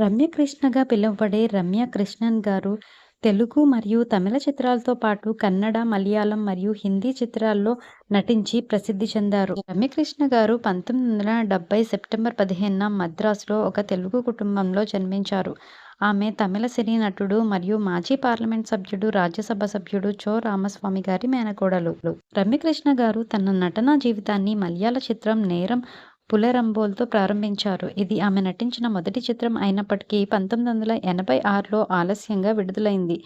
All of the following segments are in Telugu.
రమ్యకృష్ణగా పిలువబడే రమ్య కృష్ణన్ గారు తెలుగు మరియు తమిళ చిత్రాలతో పాటు కన్నడ, మలయాళం మరియు హిందీ చిత్రాల్లో నటించి ప్రసిద్ధి చెందారు. రమ్యకృష్ణ గారు పంతొమ్మిది వందల డెబ్బై సెప్టెంబర్ పదిహేనున మద్రాసులో ఒక తెలుగు కుటుంబంలో జన్మించారు. ఆమె తమిళ సినీ నటుడు మరియు మాజీ పార్లమెంట్ సభ్యుడు, రాజ్యసభ సభ్యుడు చో రామస్వామి గారి మేనకోడలు. రమ్యకృష్ణ గారు తన నటనా జీవితాన్ని మలయాళ చిత్రం నేరం పులరంబోల్తో ప్రారంభించారు. ఇది ఆమె నటించిన మొదటి చిత్రం అయినప్పటికీ పంతొమ్మిది వందల ఎనభై ఆరులో ఆలస్యంగా విడుదలైంది.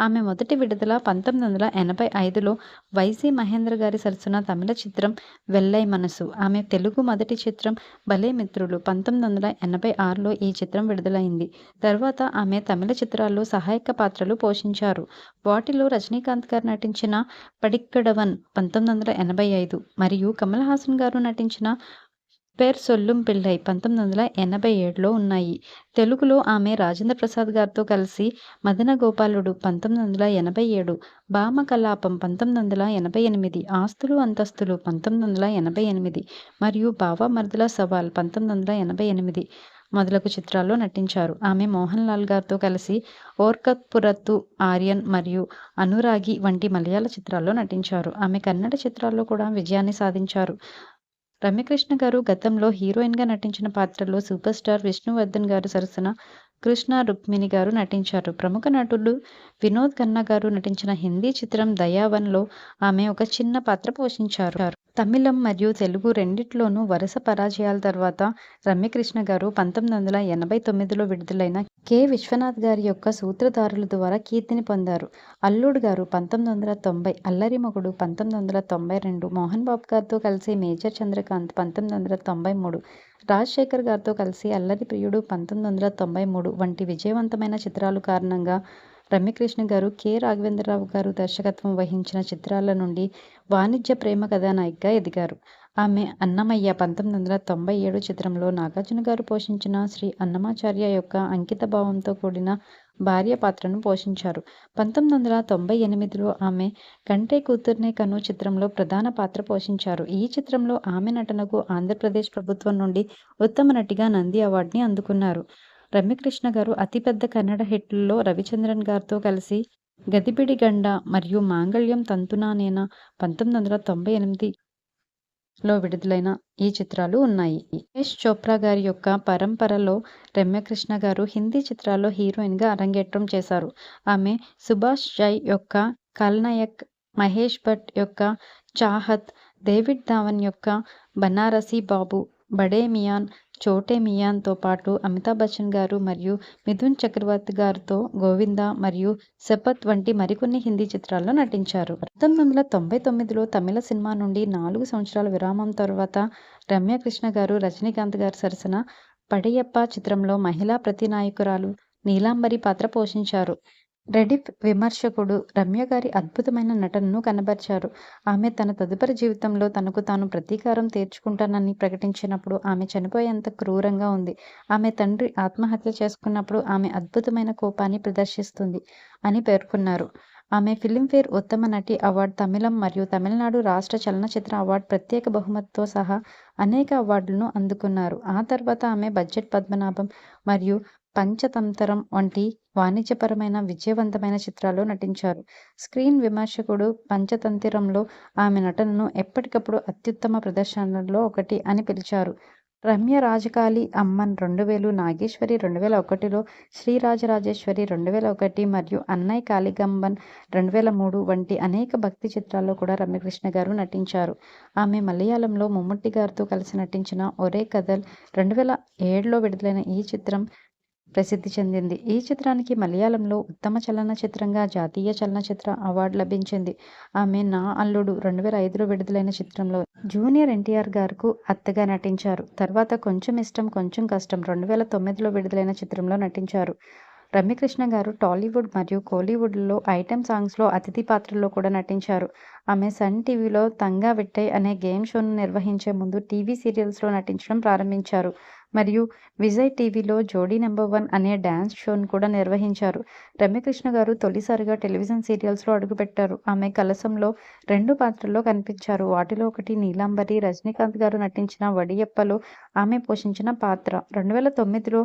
ఆమె మొదటి విడుదల పంతొమ్మిది వందల ఎనభై ఐదులో వైసీ మహేంద్ర గారి సరసన తమిళ చిత్రం వెల్లై మనసు. ఆమె తెలుగు మొదటి చిత్రం భలే మిత్రులు పంతొమ్మిది వందల ఎనభై ఆరులో ఈ చిత్రం విడుదలైంది. తర్వాత ఆమె తమిళ చిత్రాల్లో సహాయక పాత్రలు పోషించారు. వాటిలో రజనీకాంత్ గారు నటించిన పడిక్కడవన్ పంతొమ్మిది వందల ఎనభై ఐదు మరియు కమల్ హాసన్ గారు నటించిన పేర్ సొల్లుం పిళ్ళై పంతొమ్మిది వందల ఎనభై ఏడులో ఉన్నాయి. తెలుగులో ఆమె రాజేంద్ర ప్రసాద్ గారితో కలిసి మదన గోపాలుడు పంతొమ్మిది వందల ఎనభై ఏడు, భామ కలాపం పంతొమ్మిది వందల ఎనభై ఎనిమిది, ఆస్తులు అంతస్తులు పంతొమ్మిది వందల ఎనభై ఎనిమిది మరియు బావమరుదుల సవాల్ పంతొమ్మిది వందల ఎనభై ఎనిమిది మొదలగు చిత్రాల్లో నటించారు. ఆమె మోహన్ లాల్ గారితో కలిసి ఓర్కత్పురత్తు ఆర్యన్ మరియు అనురాగి వంటి మలయాళ చిత్రాల్లో నటించారు. ఆమె కన్నడ చిత్రాల్లో కూడా విజయాన్ని సాధించారు. రమ్యకృష్ణ గారు గతంలో హీరోయిన్గా నటించిన పాత్రలో సూపర్ స్టార్ విష్ణువర్ధన్ గారు సరసన కృష్ణ రుక్మిణి గారు నటించారు. ప్రముఖ నటుడు వినోద్ ఖన్నా గారు నటించిన హిందీ చిత్రం దయావన్లో ఆమె ఒక చిన్న పాత్ర పోషించారు. తమిళం మరియు తెలుగు రెండింటిలోనూ వరుస పరాజయాల తర్వాత రమ్యకృష్ణ గారు పంతొమ్మిది వందల ఎనభై తొమ్మిదిలో విడుదలైన కె. విశ్వనాథ్ గారి యొక్క సూత్రధారుల ద్వారా కీర్తిని పొందారు. అల్లుడు గారు పంతొమ్మిది వందల తొంభై, అల్లరి మొగుడు పంతొమ్మిది వందల తొంభై రెండు, మోహన్ బాబు గారితో కలిసి మేజర్ చంద్రకాంత్ పంతొమ్మిది వందల తొంభై మూడు, రాజశేఖర్ గారితో కలిసి అల్లరి ప్రియుడు పంతొమ్మిది వందల తొంభై మూడు వంటి విజయవంతమైన చిత్రాలు కారణంగా రమ్యకృష్ణ గారు కె. రాఘవేంద్రరావు గారు దర్శకత్వం వహించిన చిత్రాల నుండి వాణిజ్య ప్రేమ కథానాయికగా ఎదిగారు. ఆమె అన్నమయ్య పంతొమ్మిది వందల తొంభై ఏడు చిత్రంలో నాగార్జున గారు పోషించిన శ్రీ అన్నమాచార్య యొక్క అంకిత భావంతో కూడిన భార్య పాత్రను పోషించారు. పంతొమ్మిది వందల తొంభై ఎనిమిదిలో ఆమె కంటే కూతుర్నే కను చిత్రంలో ప్రధాన పాత్ర పోషించారు. ఈ చిత్రంలో ఆమె నటనకు ఆంధ్రప్రదేశ్ ప్రభుత్వం నుండి ఉత్తమ నటిగా నంది అవార్డుని అందుకున్నారు. రమ్యకృష్ణ గారు అతిపెద్ద కన్నడ హిట్లలో రవిచంద్రన్ గారితో కలిసి గదిబిడి గండ మరియు మాంగళ్యం తంతునానేనా పంతొమ్మిది వందల తొంభై ఎనిమిదిలో విడుదలైన ఈ చిత్రాలు ఉన్నాయి. యశ్ చోప్రా గారి యొక్క పరంపరలో రమ్యకృష్ణ గారు హిందీ చిత్రాల్లో హీరోయిన్గా అరంగేట్రం చేశారు. ఆమె సుభాష్ జై యొక్క కల్నాయక్ మహేష్ భట్ యొక్క చాహత్, డేవిడ్ ధావన్ యొక్క బనారసి బాబు, బడే మియాన్, చోటే మియాన్తో పాటు అమితాబ్ బచ్చన్ గారు మరియు మిథున్ చక్రవర్తి గారితో గోవిందా మరియు సెపత్ వంటి మరికొన్ని హిందీ చిత్రాల్లో నటించారు. పంతొమ్మిది వందల తొంభై తొమ్మిదిలో తమిళ సినిమా నుండి నాలుగు సంవత్సరాల విరామం తర్వాత రమ్యకృష్ణ గారు రజనీకాంత్ గారి సరసన పడయప్ప చిత్రంలో మహిళా ప్రతినాయకురాలు నీలాంబరి పాత్ర పోషించారు. రెడిఫ్ విమర్శకుడు రమ్య గారి అద్భుతమైన నటనను కనబరిచారు ఆమె తన తదుపరి జీవితంలో తనకు తాను ప్రతీకారం తీర్చుకుంటానని ప్రకటించినప్పుడు ఆమె చనిపోయేంత క్రూరంగా ఉంది. ఆమె తండ్రి ఆత్మహత్య చేసుకున్నప్పుడు ఆమె అద్భుతమైన కోపాన్ని ప్రదర్శిస్తుంది అని పేర్కొన్నారు. ఆమె ఫిలింఫేర్ ఉత్తమ నటి అవార్డు, తమిళం మరియు తమిళనాడు రాష్ట్ర చలనచిత్ర అవార్డు ప్రత్యేక బహుమతితో సహా అనేక అవార్డులను అందుకున్నారు. ఆ తర్వాత ఆమె బడ్జెట్ పద్మనాభం మరియు పంచతంతరం వంటి వాణిజ్యపరమైన విజయవంతమైన చిత్రాల్లో నటించారు. స్క్రీన్ విమర్శకుడు పంచతంతిరంలో ఆమె నటనను ఎప్పటికప్పుడు అత్యుత్తమ ప్రదర్శనల్లో ఒకటి అని పిలిచారు. రమ్య రాజకాళి అమ్మన్ రెండు వేలు, నాగేశ్వరి రెండు వేల ఒకటిలో, శ్రీరాజరాజేశ్వరి రెండు వేల ఒకటి మరియు అన్నయ్య కాళిగంబన్ రెండు వేల మూడు వంటి అనేక భక్తి చిత్రాల్లో కూడా రమ్యకృష్ణ గారు నటించారు. ఆమె మలయాళంలో మమ్ముట్టి గారితో కలిసి నటించిన ఒరే కథల్ రెండు వేల ఏడులో విడుదలైన ఈ చిత్రం ప్రసిద్ధి చెందింది. ఈ చిత్రానికి మలయాళంలో ఉత్తమ చలనచిత్రంగా జాతీయ చలనచిత్ర అవార్డు లభించింది. ఆమె నా అల్లుడు రెండు వేల ఐదులో విడుదలైన చిత్రంలో జూనియర్ ఎన్టీఆర్ గారుకు అత్తగా నటించారు. తర్వాత కొంచెం ఇష్టం కొంచెం కష్టం రెండు వేల తొమ్మిదిలో విడుదలైన చిత్రంలో నటించారు. రమ్యకృష్ణ గారు టాలీవుడ్ మరియు కోలీవుడ్లో ఐటెం సాంగ్స్లో అతిథి పాత్రల్లో కూడా నటించారు. ఆమె సన్ టీవీలో తంగా విట్టై అనే గేమ్ షోను నిర్వహించే ముందు టీవీ సీరియల్స్లో నటించడం ప్రారంభించారు మరియు విజయ్ టీవీలో జోడీ నెంబర్ వన్ అనే డ్యాన్స్ షోను కూడా నిర్వహించారు. రమ్యకృష్ణ గారు తొలిసారిగా టెలివిజన్ సీరియల్స్లో అడుగుపెట్టారు. ఆమె కలసంలో రెండు పాత్రల్లో కనిపించారు. వాటిలో ఒకటి నీలాంబరి. రజనీకాంత్ గారు నటించిన వడియప్పలో ఆమె పోషించిన పాత్ర. రెండు వేల తొమ్మిదిలో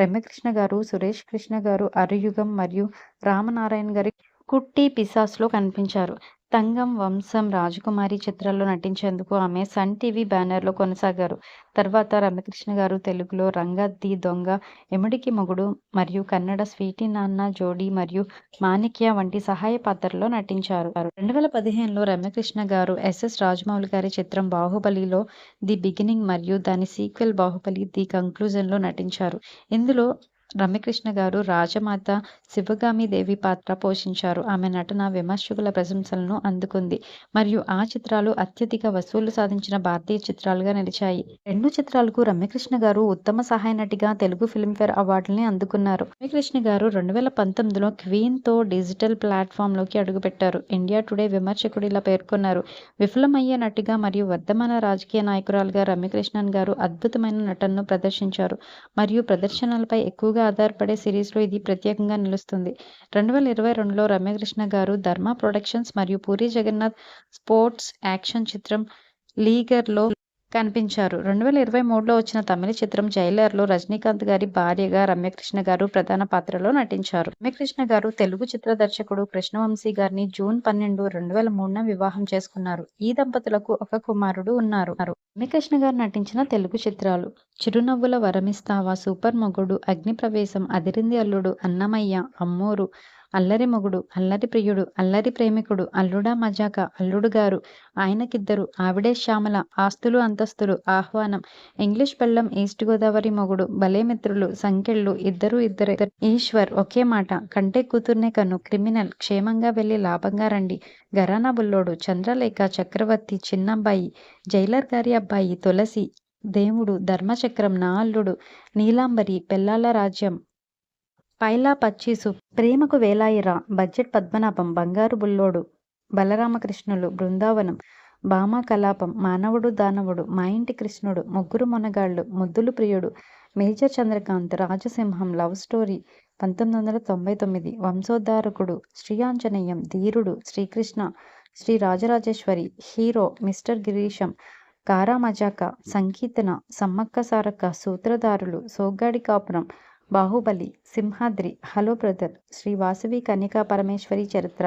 రమ్యకృష్ణ గారు సురేష్ కృష్ణ గారు అరయుగం మరియు రామనారాయణ గారి కుట్టి పిసాస్లో కనిపించారు తంగం వంశం రాజకుమారి చిత్రాల్లో నటించేందుకు ఆమె సన్ టీవీ బ్యానర్లో కొనసాగారు. తర్వాత రమ్యకృష్ణ గారు తెలుగులో రంగద్ది దొంగ ఎముడికి మొగుడు మరియు కన్నడ స్వీటీ నాన్న జోడి మరియు మాణిక్య వంటి సహాయ పాత్రల్లో నటించారు. రెండు వేల పదిహేనులో రమ్యకృష్ణ గారు ఎస్ఎస్ రాజమౌళి గారి చిత్రం బాహుబలిలో ది బిగినింగ్ మరియు దాని సీక్వెల్ బాహుబలి ది కంక్లూజన్లో నటించారు. ఇందులో రమ్యకృష్ణ గారు రాజమాత శివగామి దేవి పాత్ర పోషించారు. ఆమె నటన విమర్శకుల ప్రశంసలను అందుకుంది. మరియు ఆ చిత్రాలు అత్యధిక వసూలు సాధించిన భారతీయ చిత్రాలుగా నిలిచాయి. రెండు చిత్రాలకు రమ్యకృష్ణ గారు ఉత్తమ సహాయ నటిగా తెలుగు ఫిల్మ్ఫేర్ అవార్డుల్ని అందుకున్నారు. రమ్యకృష్ణ గారు రెండు వేల పంతొమ్మిదిలో క్వీన్తో డిజిటల్ ప్లాట్ఫామ్లోకి అడుగుపెట్టారు. ఇండియా టుడే విమర్శకుడు ఇలా పేర్కొన్నారు. విఫలమయ్యే నటిగా మరియు వర్ధమాన రాజకీయ నాయకురాలుగా రమ్యకృష్ణన్ గారు అద్భుతమైన నటనను ప్రదర్శించారు. మరియు ప్రదర్శనలపై ఎక్కువగా ఆధారపడే సిరీస్లో ఇది ప్రత్యేకంగా నిలుస్తుంది. రెండు వేల ఇరవై రెండులో రమ్యకృష్ణ గారు ధర్మ ప్రొడక్షన్స్ మరియు పూరి జగన్నాథ్ స్పోర్ట్స్ యాక్షన్ చిత్రం లీగర్లో కనిపించారు. రెండు వేల ఇరవై మూడులో వచ్చిన తమిళ చిత్రం జైలర్లో రజనీకాంత్ గారి భార్యగా రమ్యకృష్ణ గారు ప్రధాన పాత్రలో నటించారు. రమ్యకృష్ణ గారు తెలుగు చిత్ర దర్శకుడు కృష్ణవంశీ గారిని జూన్ పన్నెండు రెండు వేల మూడున వివాహం చేసుకున్నారు. ఈ దంపతులకు ఒక కుమారుడు ఉన్నారు. రమ్యకృష్ణ గారు నటించిన తెలుగు చిత్రాలు చిరునవ్వుల వరమిస్తావా సూపర్ మొగుడు అగ్నిప్రవేశం అదిరింది అల్లుడు అన్నమయ్య అమ్మోరు అల్లరి మొగుడు అల్లరి ప్రియుడు అల్లరి ప్రేమికుడు అల్లుడా మజాక అల్లుడు గారు ఆయనకిద్దరు ఆవిడే శ్యామల ఆస్తులు అంతస్తులు ఆహ్వానం. ఇంగ్లీష్ పెళ్ళం ఈస్ట్ గోదావరి మొగుడు భలే మిత్రులు సంకెళ్ళు ఇద్దరు ఇద్దరు. ఈశ్వర్ ఒకే మాట కంటే కూతుర్నే కను క్రిమినల్ క్షేమంగా వెళ్ళి లాభంగా రండి. గరానా బుల్లోడు చంద్రలేఖ చక్రవర్తి చిన్నబ్బాయి జైలర్ గారి అబ్బాయి తులసి దేవుడు ధర్మచక్రం నా అల్లుడు నీలాంబరి పెళ్ళాల రాజ్యం. పైలా పచ్చీసు. ప్రేమకు వేలాయిరా. బడ్జెట్ పద్మనాభం. బంగారు బుల్లోడు. బలరామకృష్ణులు. బృందావనం. భామా కలాపం. మానవుడు దానవుడు. మా ఇంటి కృష్ణుడు. Mugguru Monagallu. Muddulu Priyudu. Major Chandrakanth. Rajasimham. Love story. పంతొమ్మిది వందల తొంభై తొమ్మిది Vamshoddharakudu. Sriyanjaneyam. Dheerudu. Srikrishna. Sri Rajarajeshwari. Hero. Mister Girisam. Kara Majaka. Sankeertana. Sammakka Sarakka Sutradharulu. Soggadi Kapuram. Baahubali Simhadri hello brother Sri Vasavi Kanyaka Parameshwari Charitra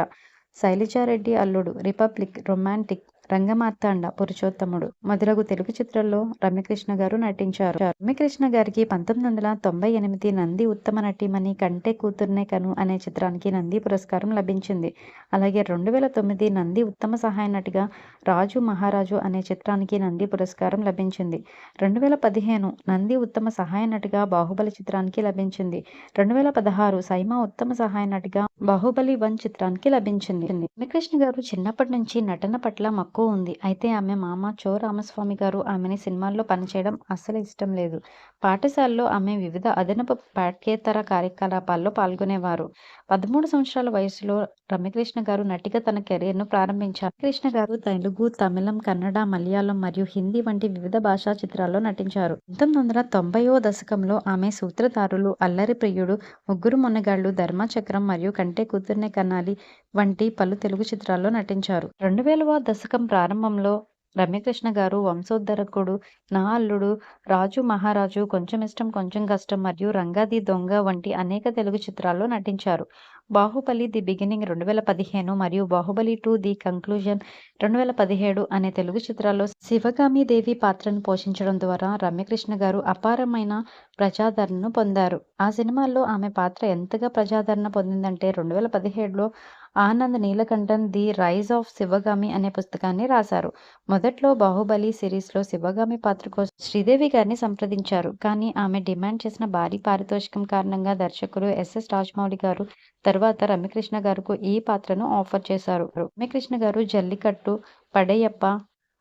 Sailaja Reddy Alludu republic romantic Rangamarthanda పురుషోత్తముడు. మొదలగు తెలుగు చిత్రాల్లో రమ్యకృష్ణ గారు నటించారు. రమ్యకృష్ణ గారికి పంతొమ్మిది వందల తొంభై ఎనిమిది నంది ఉత్తమ నటీమణి కంటే కూతుర్నే కను అనే చిత్రానికి నంది పురస్కారం లభించింది. అలాగే రెండు వేల తొమ్మిది నంది ఉత్తమ సహాయ నటిగా రాజు మహారాజు అనే చిత్రానికి నంది పురస్కారం లభించింది. రెండు వేల పదిహేను నంది ఉత్తమ సహాయ నటిగా బాహుబలి చిత్రానికి లభించింది. రెండు వేల పదహారు సైమా ఉత్తమ సహాయ నటిగా బాహుబలి వన్ చిత్రానికి లభించింది. రమ్యకృష్ణ గారు చిన్నప్పటి నుంచి నటన పట్ల మక్కువ ఉంది. అయితే ఆమె మామ చో రామస్వామి గారు ఆమెని సినిమాల్లో పనిచేయడం అస్సలు ఇష్టం లేదు. పాఠశాలలో ఆమె వివిధ అదనపు పాఠ్యేతర కార్యకలాపాల్లో పాల్గొనేవారు. పదమూడు సంవత్సరాల వయసులో రమ్యకృష్ణ గారు నటిగా తన కెరీర్ను ప్రారంభించారు. కృష్ణ గారు తెలుగు తమిళం కన్నడ మలయాళం మరియు హిందీ వంటి వివిధ భాషా చిత్రాల్లో నటించారు. పంతొమ్మిది వందల తొంభైవ దశకంలో ఆమె సూత్రధారులు అల్లరి ప్రియుడు ముగ్గురు మొన్నగాళ్ళు ధర్మచక్రం మరియు కంటే కూతుర్నే కన్నాలి వంటి పలు తెలుగు చిత్రాల్లో నటించారు. రెండు వేలవ దశకం ప్రారంభంలో రమ్యకృష్ణ గారు వంశోద్ధరకుడు నా అల్లుడు రాజు మహారాజు కొంచెం ఇష్టం కొంచెం కష్టం మరియు రంగాది దొంగ వంటి అనేక తెలుగు చిత్రాల్లో నటించారు. బాహుబలి ది బిగినింగ్ రెండు వేల పదిహేను మరియు బాహుబలి టూ ది కంక్లూజన్ రెండు వేల పదిహేడు అనే తెలుగు చిత్రాల్లో శివగామి దేవి పాత్రను పోషించడం ద్వారా రమ్యకృష్ణ గారు అపారమైన ప్రజాదరణను పొందారు. ఆ సినిమాల్లో ఆమె పాత్ర ఎంతగా ప్రజాదరణ పొందిందంటే రెండు వేల పదిహేడులో Anand Neelakantan the rise of Sivagami అనే పుస్తకాన్ని రాశారు. మొదట్లో బాహుబలి సిరీస్లో శివగామి పాత్ర కోసం శ్రీదేవి గారిని సంప్రదించారు. కానీ ఆమె డిమాండ్ చేసిన భారీ పారితోషికం కారణంగా దర్శకులు ఎస్ఎస్ రాజమౌళి గారు తర్వాత రమ్యకృష్ణ గారుకు ఈ పాత్రను ఆఫర్ చేశారు. రమ్యకృష్ణ గారు జల్లికట్టు పడయప్ప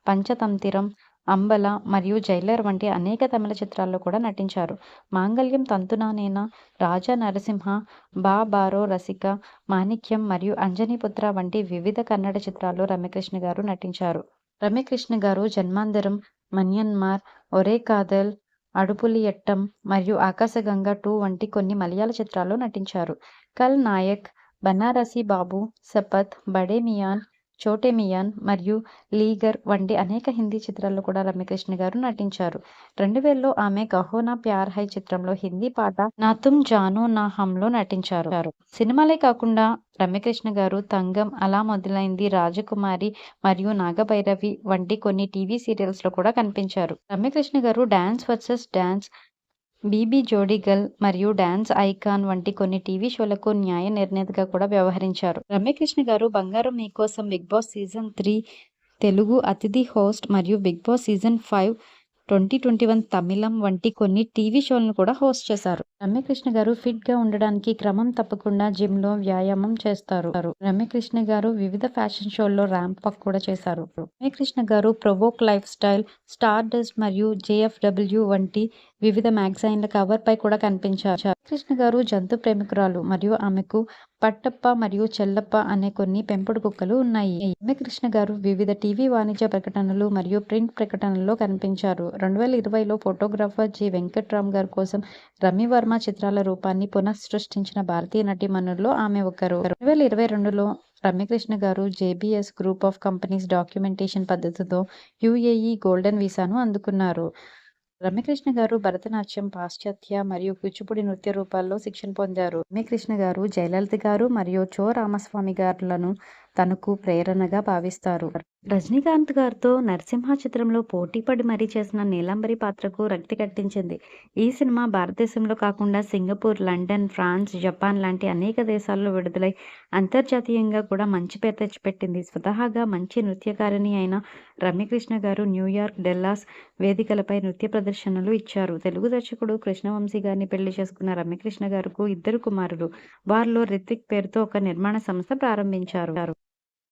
పంచతంతిరం అంబల మరియు జైలర్ వంటి అనేక తమిళ చిత్రాల్లో కూడా నటించారు. మాంగళ్యం తంతునానేన రాజా నరసింహ బా బారో రసిక మాణిక్యం మరియు అంజనీపుత్ర వంటి వివిధ కన్నడ చిత్రాల్లో రమ్యకృష్ణ గారు నటించారు. రమ్యకృష్ణ గారు జన్మాంతరం మన్యన్మార్ ఒరే కాదల్ అడుపులియట్టం మరియు ఆకాశగంగ టూ వంటి కొన్ని మలయాళ చిత్రాల్లో నటించారు. కల్ నాయక్ బనారసి బాబు సపత్ బడే మియాన్ ఛోటే మియాన్ మరియు లీగర్ వంటి అనేక హిందీ చిత్రాల్లో కూడా రమ్యకృష్ణ గారు నటించారు. రెండు వేలలో ఆమె కహోనా ప్యార్ హై చిత్రంలో హిందీ పాట నా తుమ్ జానో నా హంలో నటించారు. సినిమాలే కాకుండా రమ్యకృష్ణ గారు తంగం అలా మొదలైంది రాజకుమారి మరియు నాగభైరవి వంటి కొన్ని టీవీ సీరియల్స్లో కూడా కనిపించారు. రమ్యకృష్ణ గారు డాన్స్ వర్సెస్ డాన్స్ బీబీ జోడీ మరియు డాన్స్ ఐకాన్ వంటి కొన్ని టీవీ షోలకు న్యాయ నిర్ణేతగా కూడా వ్యవహరించారు. రమ్యకృష్ణ గారు బంగారం మీకోసం Big Boss season three Telugu అతిథి హోస్ట్ మరియు Big Boss season five twenty twenty one తమిళం వంటి కొన్ని టీవీ షోలను కూడా హోస్ట్ చేశారు. రమ్యకృష్ణ గారు ఫిట్గా ఉండడానికి క్రమం తప్పకుండా జిమ్లో వ్యాయామం చేస్తారు. రమ్యకృష్ణ గారు వివిధ ఫ్యాషన్ షోల్లో ర్యాంప్ అప్ కూడా చేశారు. Ramya Krishna garu provoke lifestyle Stardust మరియు జేఎఫ్డబ్ల్యూ వంటి వివిధ మ్యాగజైన్ల కవర్ పై కూడా కనిపించారు. కృష్ణ గారు జంతు ప్రేమికురాలు మరియు ఆమెకు పట్టప్ప మరియు చెల్లప్ప అనే కొన్ని పెంపుడు కుక్కలు ఉన్నాయి. రమ్యకృష్ణ గారు వివిధ టీవీ వాణిజ్య ప్రకటనలు మరియు ప్రింట్ ప్రకటనల్లో కనిపించారు. రెండు వేల ఇరవైలో ఫోటోగ్రాఫర్ జి వెంకట్రామ్ గారి కోసం సినిమా చిత్రాల రూపాన్ని పునఃసృష్టించిన భారతీయ నటీమణుల్లో ఆమె ఒకరు. రెండు వేల ఇరవై రెండులో Ramya Krishna garu JBS group of companies documentation పద్ధతితో UAE golden వీసాను అందుకున్నారు. రమ్యకృష్ణ గారు భరతనాట్యం పాశ్చాత్య మరియు కూచిపూడి నృత్య రూపాల్లో శిక్షణ పొందారు. రమ్యకృష్ణ గారు జయలలిత గారు మరియు చో రామస్వామి గారులను తనకు ప్రేరణగా భావిస్తారు. రజనీకాంత్ గారితో నరసింహ చిత్రంలో పోటీపడి మరీ చేసిన నీలాంబరి పాత్రకు రక్తి కట్టించింది. ఈ సినిమా భారతదేశంలో కాకుండా సింగపూర్ లండన్ ఫ్రాన్స్ జపాన్ లాంటి అనేక దేశాల్లో విడుదలై అంతర్జాతీయంగా కూడా మంచి పేరు తెచ్చిపెట్టింది. స్వతహాగా మంచి నృత్యకారిణి అయిన రమ్యకృష్ణ గారు న్యూయార్క్ డెల్లాస్ వేదికలపై నృత్య ప్రదర్శనలు ఇచ్చారు. తెలుగు దర్శకుడు కృష్ణవంశీ గారిని పెళ్ళి చేసుకున్న రమ్యకృష్ణ గారుకు ఇద్దరు కుమారులు. వారిలో రిత్విక్ పేరుతో ఒక నిర్మాణ సంస్థ ప్రారంభించారు.